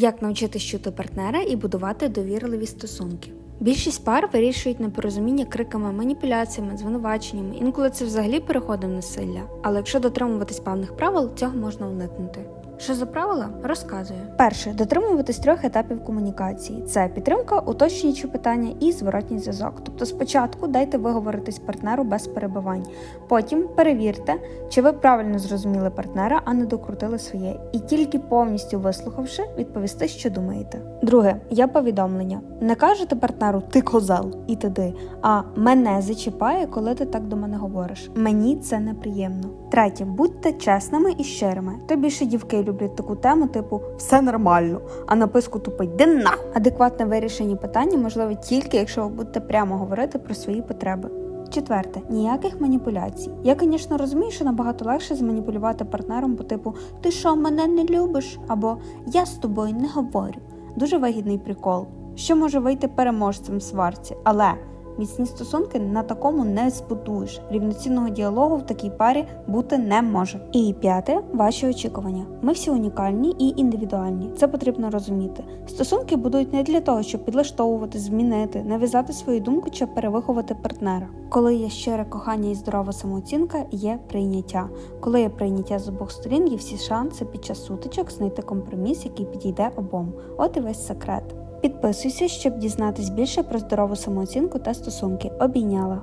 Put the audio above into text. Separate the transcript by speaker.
Speaker 1: Як навчитись чути партнера і будувати довірливі стосунки. Більшість пар вирішують непорозуміння криками, маніпуляціями, звинуваченнями. Інколи це взагалі переходить в насилля. Але якщо дотримуватись певних правил, цього можна уникнути. Що за правила? Розказую. Перше дотримуватись трьох етапів комунікації: це підтримка, уточнюючі питання і зворотній зв'язок. Тобто, спочатку дайте виговоритись партнеру без перебивань. Потім перевірте, чи ви правильно зрозуміли партнера, а не докрутили своє. І тільки повністю вислухавши, відповісти, що думаєте. Друге, я повідомлення. Не кажете партнеру ти козел і т.д., а мене зачіпає, коли ти так до мене говориш. Мені це неприємно. Третє, будьте чесними і щирими. То більше дівки люблять таку тему, типу все нормально, а написку тупить де на адекватне вирішення питання можливе тільки якщо ви будете прямо говорити про свої потреби. Четверте, ніяких маніпуляцій. Я, звісно, розумію, що набагато легше зманіпулювати партнером по типу Ти що, мене не любиш? або Я з тобою не говорю. Дуже вигідний прикол, що може вийти переможцем в сварці, але міцні стосунки на такому не збудуєш. Рівноцінного діалогу в такій парі бути не може. І п'яте ваші очікування. Ми всі унікальні і індивідуальні. Це потрібно розуміти. Стосунки будують не для того, щоб підлаштовувати, змінити, нав'язати свою думку чи перевиховати партнера. Коли є щире кохання і здорова самооцінка, є прийняття. Коли є прийняття з обох сторін, є всі шанси під час сутичок знайти компроміс, який підійде обом. От і весь секрет. Підписуйся, щоб дізнатись більше про здорову самооцінку та стосунки. Обійняла.